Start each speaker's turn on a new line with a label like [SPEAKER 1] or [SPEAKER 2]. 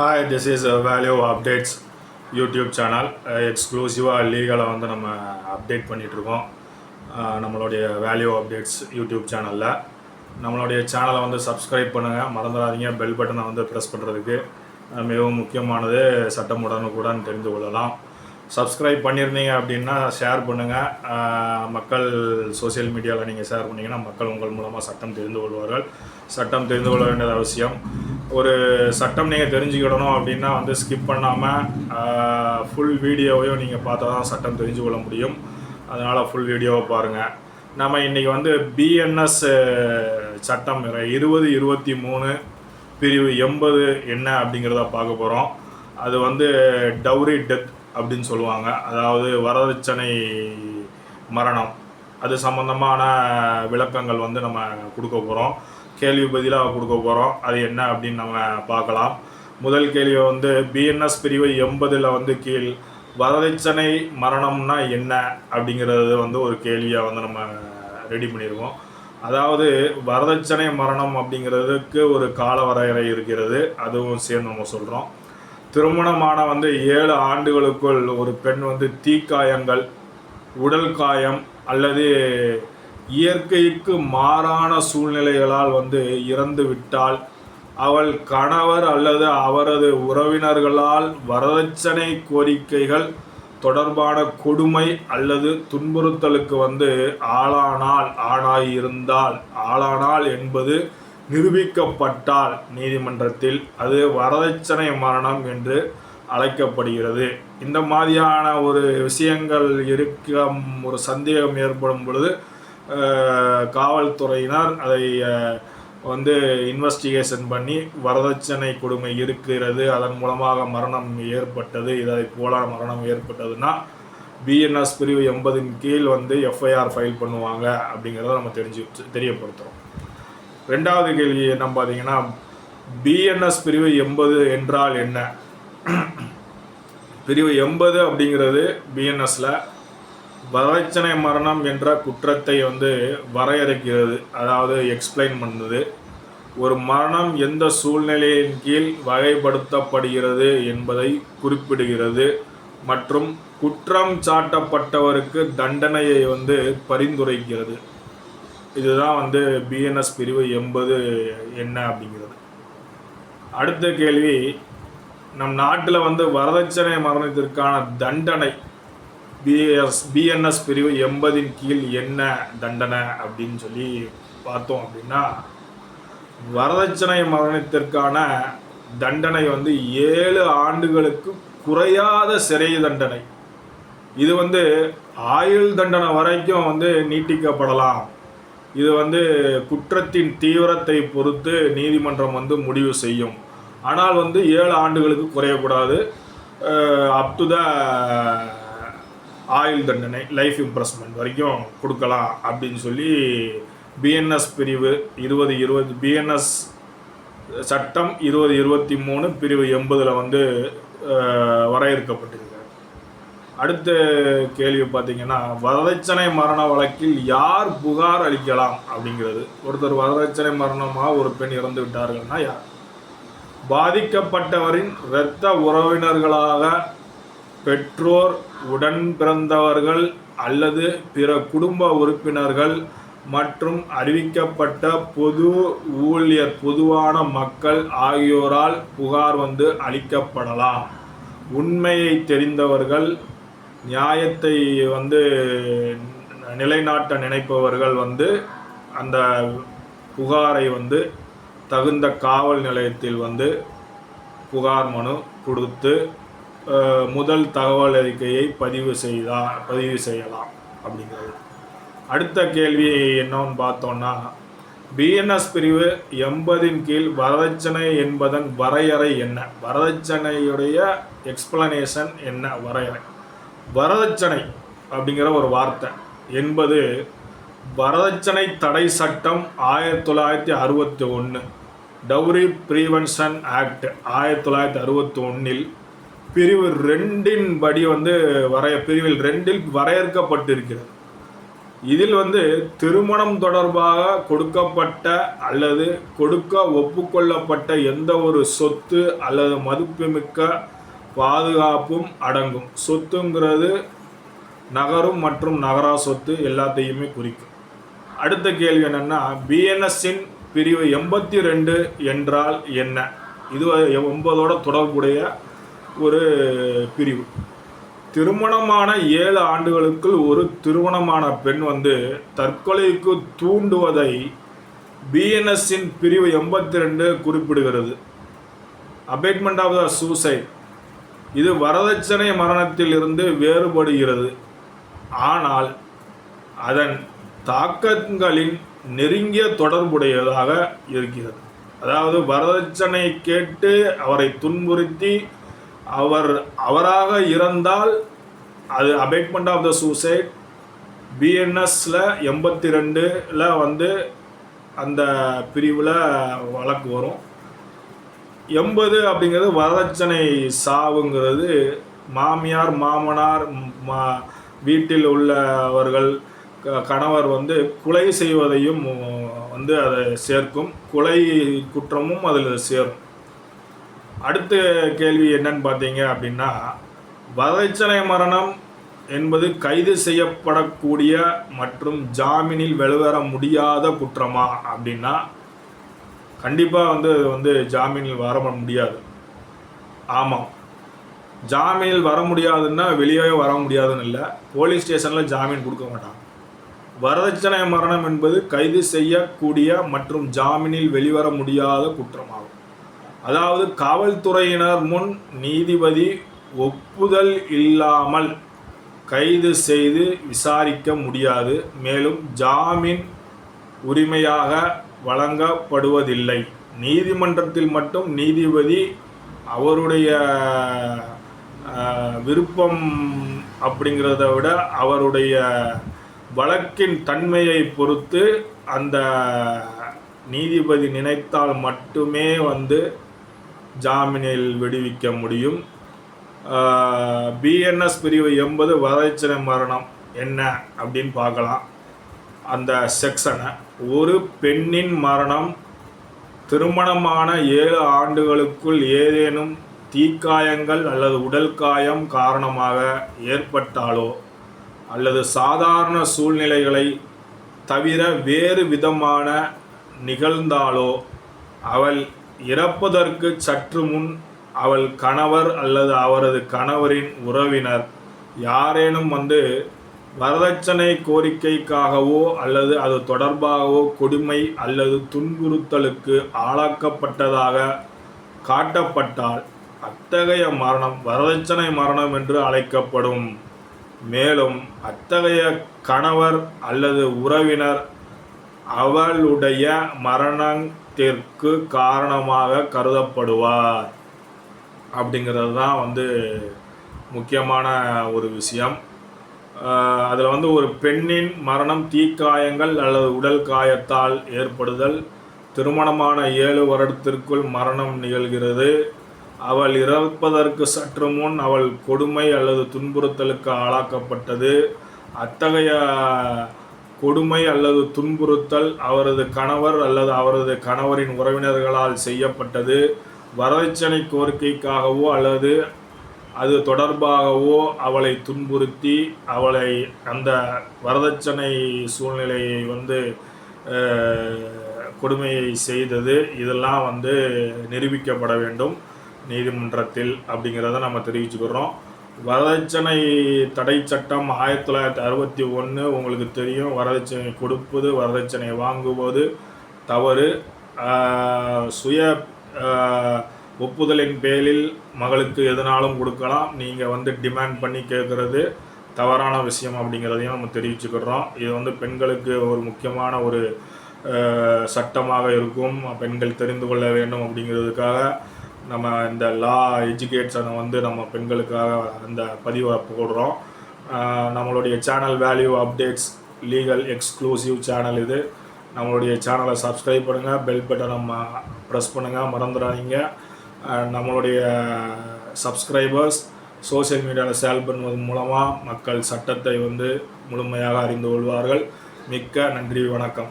[SPEAKER 1] Hi this is value updates YouTube channel எக்ஸ்க்ளூசிவாக லீகலாக வந்து நம்ம அப்டேட் பண்ணிகிட்ருக்கோம் uh, நம்மளுடைய வேல்யூ அப்டேட்ஸ் யூடியூப் சேனலில் நம்மளுடைய சேனலை வந்து சப்ஸ்கிரைப் பண்ணுங்கள் மறந்துடாதீங்க. பெல் பட்டனை வந்து ப்ரெஸ் பண்ணுறதுக்கு மிகவும் முக்கியமானது. சட்டம் உடனுக்குடன் தெரிந்து கொள்ளலாம். சப்ஸ்கிரைப் பண்ணியிருந்தீங்க அப்படின்னா ஷேர் பண்ணுங்கள் மக்கள் சோஷியல் மீடியாவில் நீங்கள் ஷேர் பண்ணீங்கன்னா மக்கள் உங்கள் மூலமாக சட்டம் தெரிந்து கொள்வார்கள். சட்டம் தெரிந்து கொள்ள வேண்டியது அவசியம். ஒரு சட்டம் நீங்கள் தெரிஞ்சுக்கிடணும் அப்படின்னா வந்து ஸ்கிப் பண்ணாமல் ஃபுல் வீடியோவையும் நீங்கள் பார்த்தா தான் சட்டம் தெரிஞ்சு கொள்ள முடியும். அதனால் ஃபுல் வீடியோவை பாருங்கள் நம்ம இன்றைக்கி வந்து பிஎன்எஸ் சட்டம் இருபது இருபத்தி மூணு பிரிவு எண்பது என்ன அப்படிங்கிறத பார்க்க போகிறோம் அது வந்து டவுரி டெத் அப்படின்னு சொல்லுவாங்க. அதாவது வரதட்சணை மரணம். அது சம்மந்தமான விளக்கங்கள் வந்து நம்ம கொடுக்க போகிறோம் கேள்வி பதிலாக கொடுக்க போகிறோம் அது என்ன அப்படின்னு நம்ம பார்க்கலாம். முதல் கேள்வி வந்து பிஎன்எஸ் பிரிவு எண்பதில் வந்து கீழ் வரதட்சணை மரணம்னா என்ன அப்படிங்கிறது வந்து ஒரு கேள்வியாக வந்து நம்ம ரெடி பண்ணியிருக்கோம் அதாவது வரதட்சணை மரணம் அப்படிங்கிறதுக்கு ஒரு கால வரையறை இருக்கிறது. அதுவும் சேர்ந்து நம்ம சொல்கிறோம் திருமணமான வந்து ஏழு ஆண்டுகளுக்குள் ஒரு பெண் வந்து தீக்காயங்கள் உடல் காயம் அல்லது இயற்கைக்கு மாறான சூழ்நிலைகளால் வந்து இறந்து விட்டால் அவள் கணவர் அல்லது அவரது உறவினர்களால் வரதட்சணை கோரிக்கைகள் தொடர்பான கொடுமை அல்லது துன்புறுத்தலுக்கு வந்து ஆளானால் ஆளாய் இருந்தால் ஆளானால் என்பது நிரூபிக்கப்பட்டால் நீதிமன்றத்தில். அது வரதட்சணை மரணம் என்று அழைக்கப்படுகிறது. இந்த மாதிரியான ஒரு விஷயங்கள் இருக்க ஒரு சந்தேகம் ஏற்படும் பொழுது காவல்துறையினர் அதை வந்து இன்வெஸ்டிகேஷன் பண்ணி வரதட்சணை கொடுமை இருக்கிறது. அதன் மூலமாக மரணம் ஏற்பட்டது. இதை போல மரணம் ஏற்பட்டதுன்னா பிஎன்எஸ் பிரிவு எண்பதின் கீழ் வந்து எஃப்ஐஆர் ஃபைல் பண்ணுவாங்க அப்படிங்கிறத நம்ம தெரிஞ்சு தெரியப்படுத்துகிறோம் ரெண்டாவது கேள்வி என்ன பார்த்தீங்கன்னா பிஎன்எஸ் பிரிவு எண்பது என்றால் என்ன? பிரிவு எண்பது அப்படிங்கிறது பிஎன்எஸில் வரதட்சணை மரணம் என்ற குற்றத்தை வந்து வரையறுக்கிறது. அதாவது எக்ஸ்பிளைன் பண்ணுது. ஒரு மரணம் எந்த சூழ்நிலையின் கீழ் வகைப்படுத்தப்படுகிறது என்பதை குறிப்பிடுகிறது. மற்றும் குற்றம் சாட்டப்பட்டவருக்கு தண்டனையை வந்து பரிந்துரைக்கிறது. இதுதான் வந்து பிஎன்எஸ் பிரிவு எண்பது என்ன அப்படிங்கிறது. அடுத்த கேள்வி நம் நாட்டில் வந்து வரதட்சணை மரணத்திற்கான தண்டனை பிஎஸ் பிஎன்எஸ் பிரிவு எண்பதின் கீழ் என்ன தண்டனை அப்படின்னு சொல்லி பார்த்தோம் அப்படின்னா வரதட்சணை மரணத்திற்கான தண்டனை வந்து ஏழு ஆண்டுகளுக்கு குறையாத சிறை தண்டனை. இது வந்து ஆயுள் தண்டனை வரைக்கும் வந்து நீட்டிக்கப்படலாம். இது வந்து குற்றத்தின் தீவிரத்தை பொறுத்து நீதிமன்றம் வந்து முடிவு செய்யும். ஆனால் வந்து ஏழு ஆண்டுகளுக்கு குறையக்கூடாது. அப் டு த ஆயுள் தண்டனை லைஃப் இம்ப்ரெஸ்மெண்ட் வரைக்கும் கொடுக்கலாம் அப்படின்னு சொல்லி பிஎன்எஸ் பிரிவு இருபது இருபது பிஎன்எஸ் சட்டம் இருபது இருபத்தி மூணு பிரிவு எண்பதில் வந்து வரையறுக்கப்பட்டிருக்கு. அடுத்த கேள்வி பார்த்தீங்கன்னா வரதட்சணை மரண வழக்கில் யார் புகார் அளிக்கலாம் அப்படிங்கிறது. ஒருத்தர் வரதட்சணை மரணமாக ஒரு பெண் இறந்து விட்டார்கள்னா யார்? பாதிக்கப்பட்டவரின் இரத்த உறவினர்களாக பெற்றோர் உடன் பிறந்தவர்கள் அல்லது பிற குடும்ப உறுப்பினர்கள் மற்றும் அறிவிக்கப்பட்ட பொது ஊழியர் பொதுவான மக்கள் ஆகியோரால் புகார் வந்து அளிக்கப்படலாம். உண்மையை தெரிந்தவர்கள் நியாயத்தை வந்து நிலைநாட்ட நினைப்பவர்கள் வந்து அந்த புகாரை வந்து தகுந்த காவல் நிலையத்தில் வந்து புகார் மனு கொடுத்து முதல் தகவல் அறிக்கையை பதிவு செய்தா பதிவு செய்யலாம் அப்படிங்கிறது. அடுத்த கேள்வி என்னன்னு பார்த்தோம்னா பிஎன்எஸ் பிரிவு எண்பதின் கீழ் வரதட்சணை என்பதன் வரையறை என்ன? வரதட்சணையுடைய எக்ஸ்பிளனேஷன் என்ன? வரையறை. வரதட்சணை அப்படிங்கிற ஒரு வார்த்தை என்பது வரதட்சணை தடை சட்டம் ஆயிரத்தி தொள்ளாயிரத்தி அறுபத்தி ஒன்று டவுரி ப்ரீவென்ஷன் ஆக்ட் ஆயிரத்தி தொள்ளாயிரத்தி அறுபத்தி ஒன்றில் பிரிவு ரெண்டின் படி வந்து வரைய பிரிவில் ரெண்டில் வரையறுக்கப்பட்டிருக்கிறது. இதில் வந்து திருமணம் தொடர்பாக கொடுக்கப்பட்ட அல்லது கொடுக்க ஒப்புக்கொள்ளப்பட்ட எந்த ஒரு சொத்து அல்லது மதிப்புமிக்க பாதுகாப்பும் அடங்கும். சொத்துங்கிறது நகரும் மற்றும் நகரா சொத்து எல்லாத்தையுமே குறிக்கும். அடுத்த கேள்வி என்னென்னா பிஎன்எஸ்ஸின் பிரிவு எண்பத்தி ரெண்டு என்றால் என்ன? இது ஒன்பதோட தொடர்புடைய ஒரு பிரிவு. திருமணமான ஏழு ஆண்டுகளுக்குள் ஒரு திருமணமான பெண் வந்து தற்கொலைக்கு தூண்டுவதை பிஎன்எஸ்ஸின் பிரிவு எண்பத்தி ரெண்டு குறிப்பிடுகிறது. அபேட்மெண்ட் ஆஃப் த சூசைட் இது வரதட்சணை மரணத்தில் இருந்து வேறுபடுகிறது. ஆனால் அதன் தாக்கங்களின் நெருங்கிய தொடர்புடையதாக இருக்கிறது. அதாவது வரதட்சணை கேட்டு அவரை துன்புறுத்தி அவர் அவராக இறந்தால் அது அபேட்மெண்ட் ஆஃப் த சூசைட் பிஎன்எஸில் எண்பத்தி ரெண்டில் வந்து அந்த பிரிவில் வழக்கு வரும். எண்பது அப்படிங்கிறது வரதட்சணை சாவுங்கிறது மாமியார் மாமனார் மா வீட்டில் உள்ளவர்கள் க- கணவர் வந்து கொலை செய்வதையும் வந்து அதை சேர்க்கும். கொலை குற்றமும் அதில் சேரும். அடுத்த கேள்வி என்னன்னு பார்த்தீங்க அப்படின்னா வரதட்சணை மரணம் என்பது கைது செய்யப்படக்கூடிய மற்றும் ஜாமீனில் வெளிவர முடியாத குற்றமா அப்படின்னா கண்டிப்பாக வந்து அது வந்து ஜாமீனில் வர முடியாது. ஆமாம் ஜாமீனில் வர முடியாதுன்னா வெளியே வர முடியாதுன்னு இல்லை. போலீஸ் ஸ்டேஷனில் ஜாமீன் கொடுக்க மாட்டாங்க. வரதட்சணை மரணம் என்பது கைது செய்யக்கூடிய மற்றும் ஜாமீனில் வெளிவர முடியாத குற்றமாகும். அதாவது காவல்துறையினர் முன் நீதிபதி ஒப்புதல் இல்லாமல் கைது செய்து விசாரிக்க முடியாது. மேலும் ஜாமீன் உரிமையாக வழங்கப்படுவதில்லை. நீதிமன்றத்தில் மட்டும் நீதிபதி அவருடைய விருப்பம் அப்படிங்கிறத விட அவருடைய வழக்கின் தன்மையை பொறுத்து அந்த நீதிபதி நினைத்தால் மட்டுமே வந்து ஜாமீனில் விடுவிக்க முடியும். பிஎன்எஸ் பிரிவு எண்பது வரதட்சணை மரணம் என்ன அப்படின்னு பார்க்கலாம். அந்த செக்ஷனை. ஒரு பெண்ணின் மரணம் திருமணமான ஏழு ஆண்டுகளுக்குள் ஏதேனும் தீக்காயங்கள் அல்லது உடல் காயம் காரணமாக ஏற்பட்டாலோ அல்லது சாதாரண சூழ்நிலைகளை தவிர வேறு விதமான நிகழ்ந்தாலோ அவள் இறப்பதற்கு சற்று முன் அவள் கணவர் அல்லது அவரது கணவரின் உறவினர் யாரேனும் வந்து வரதட்சணை கோரிக்கைக்காகவோ அல்லது அது தொடர்பாகவோ கொடுமை அல்லது துன்புறுத்தலுக்கு ஆளாக்கப்பட்டதாக காட்டப்பட்டால் அத்தகைய மரணம் வரதட்சணை மரணம் என்று அழைக்கப்படும். மேலும் அத்தகைய கணவர் அல்லது உறவினர் அவளுடைய மரணத்திற்கு காரணமாக கருதப்படுவார். அப்படிங்கிறது தான் வந்து முக்கியமான ஒரு விஷயம். அதில் வந்து ஒரு பெண்ணின் மரணம் தீக்காயங்கள் அல்லது உடல் காயத்தால் ஏற்படுதல். திருமணமான ஏழு வருடத்திற்குள் மரணம் நிகழ்கிறது. அவள் இறப்பதற்கு சற்று முன் அவள் கொடுமை அல்லது துன்புறுத்தலுக்கு ஆளாக்கப்பட்டது. அத்தகைய கொடுமை அல்லது துன்புறுத்தல் அவரது கணவர் அல்லது அவரது கணவரின் உறவினர்களால் செய்யப்பட்டது. வரதட்சணை கோரிக்கைக்காகவோ அல்லது அது தொடர்பாகவோ அவளை துன்புறுத்தி அவளை அந்த வரதட்சணை சூழ்நிலையை வந்து கொடுமையை செய்தது. இதெல்லாம் வந்து நிரூபிக்கப்பட வேண்டும் நீதிமன்றத்தில் அப்படிங்கிறத நம்ம தெரிவிச்சுக்கிறோம். வரதட்சணை தடை சட்டம் ஆயிரத்தி தொள்ளாயிரத்தி அறுபத்தி ஒன்று உங்களுக்கு தெரியும். வரதட்சணை கொடுப்பது வரதட்சணை வாங்குவது தவறு. சுய ஒப்புதலின் பேரில் மகளுக்கு எதனாலும் கொடுக்கலாம். நீங்கள் வந்து டிமாண்ட் பண்ணி கேட்குறது தவறான விஷயம் அப்படிங்கிறதையும் நம்ம தெரிவிச்சுக்கிறோம். இது வந்து பெண்களுக்கு ஒரு முக்கியமான ஒரு சட்டமாக இருக்கும். பெண்கள் தெரிந்து கொள்ள வேண்டும் அப்படிங்கிறதுக்காக நம்ம இந்த லா எஜுகேட்ஸனை வந்து நம்ம பெண்களுக்காக அந்த பதிவை போடுறோம். நம்மளுடைய channel value updates legal exclusive channel இது. நம்மளுடைய சேனலை சப்ஸ்கிரைப் பண்ணுங்கள் பெல் பட்டனை நம்ம ப்ரெஸ் பண்ணுங்கள் மறந்துடாதீங்க. நம்மளுடைய சப்ஸ்கிரைபர்ஸ் சோஷியல் மீடியாவில் சேல் பண்ணுவதன் மூலமாக மக்கள் சட்டத்தை வந்து முழுமையாக அறிந்து கொள்வார்கள். மிக்க நன்றி வணக்கம்.